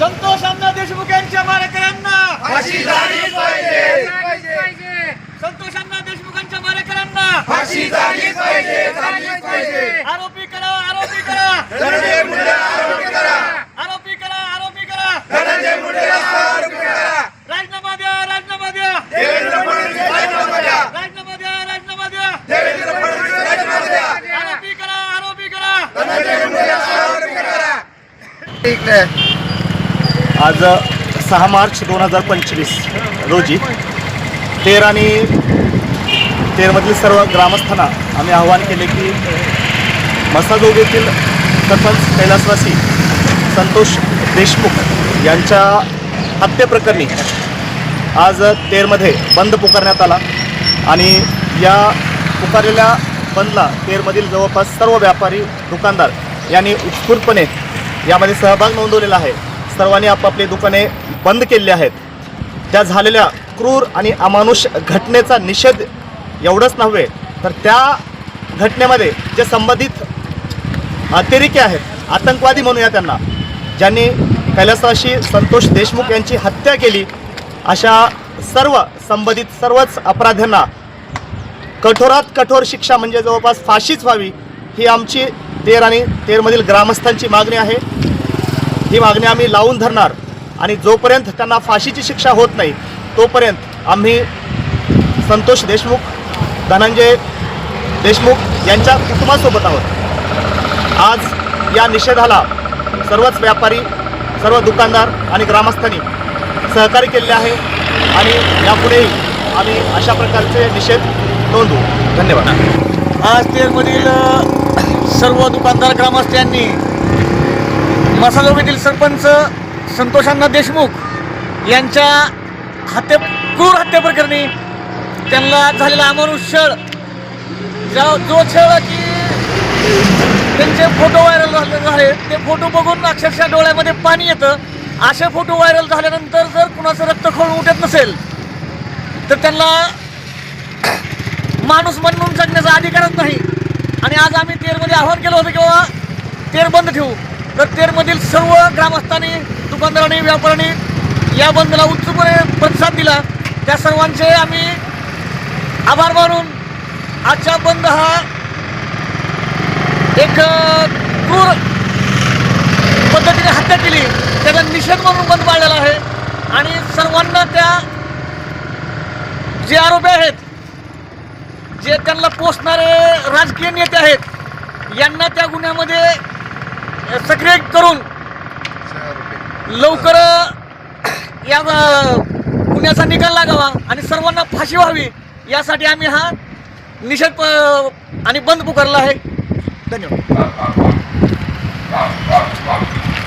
संतोष अण्णा देशमुख यांच्या मारेकऱ्यांना! फाशी झालीच पाहिजे! संतोष अण्णा देशमुखांच्या मारेकऱ्यांना! फाशी झालीच पाहिजे आरोपी करा आरोपी करा! आरोपी करा! आरोपी करा आरोपी करा! धनंजय मुंडेला आरोपी करा! राजीनामा द्या राजीनामा द्या! द्या! द्या आरोपी करा आरोपी करा! आज सहा मार्च दोन हजार पंचवीस रोजी तेर आणि तेरमधील सर्व ग्रामस्थांना आम्ही आवाहन केले की मसाजोग येथील सरपंच कैलासवासी संतोष देशमुख यांच्या हत्येप्रकरणी आज तेरमध्ये बंद पुकारण्यात आला आणि या पुकारलेल्या बंदला तेरमधील जवळपास सर्व व्यापारी दुकानदार यांनी उत्स्फूर्तपणे यामध्ये सहभाग नोंदवलेला आहे. सर्वांनी आपापली दुकाने बंद केलेली आहेत. त्या झालेल्या क्रूर आणि अमानुष घटनेचा निषेध एवढंच नव्हे तर त्या घटनेमध्ये जे संबंधित अतिरेकी आहेत आतंकवादी म्हणूया त्यांना ज्यांनी कैलासवाशी संतोष देशमुख यांची हत्या केली अशा सर्व संबंधित सर्वच अपराध्यांना कठोरात कठोर शिक्षा म्हणजे जवळपास फाशीच व्हावी ही आमची तेर आणि तेरमधील ग्रामस्थांची मागणी आहे. ही मागणी आम्ही लावून धरणार. आणि जोपर्यंत त्यांना फाशीची शिक्षा होत नाही तोपर्यंत आम्ही संतोष देशमुख धनंजय देशमुख यांच्या कुटुंबासोबत आहोत. आज या निषेधाला सर्वच व्यापारी सर्व दुकानदार आणि ग्रामस्थांनी सहकार्य केले आहे आणि यापुढेही आम्ही अशा प्रकारचे निषेध नोंदवू. धन्यवाद. आज तेरमधील सर्व दुकानदार ग्रामस्थ यांनी मसाजोग सरपंच संतोषांना देशमुख यांच्या हत्ये क्रूर हत्येप्रकरणी त्यांना झालेला अमानुष छळ ज्या जो छळ की त्यांचे फोटो व्हायरल झाले झाले ते फोटो बघून अक्षरशः डोळ्यामध्ये पाणी येतं. असे फोटो व्हायरल झाल्यानंतर जर कुणाचं रक्त खळून उठत नसेल तर त्यांना माणूस म्हणून जगण्याचा अधिकारच नाही. आणि आज आम्ही तेरमध्ये आव्हान केलं होतं किंवा तेर बंद ठेवू. तर तेरमधील सर्व ग्रामस्थांनी दुकानदारांनी व्यापाऱ्यांनी या बंदला उत्सुकपणे प्रतिसाद दिला. त्या सर्वांचे आम्ही आभार मानून आजचा बंद हा एक क्रूर पद्धतीने हत्या केली. त्याचा निषेध म्हणून बंद पाळलेला आहे. आणि सर्वांना त्या जे आरोपी आहेत जे त्यांना पोचणारे राजकीय नेते आहेत यांना त्या गुन्ह्यामध्ये सक्रिय करून लवकर या पुण्याचा गुन्ह्याचा निकाल लागावा आणि सर्वांना फाशी व्हावी यासाठी आम्ही हा निषेध प- आणि बंद पुकारला आहे. धन्यवाद.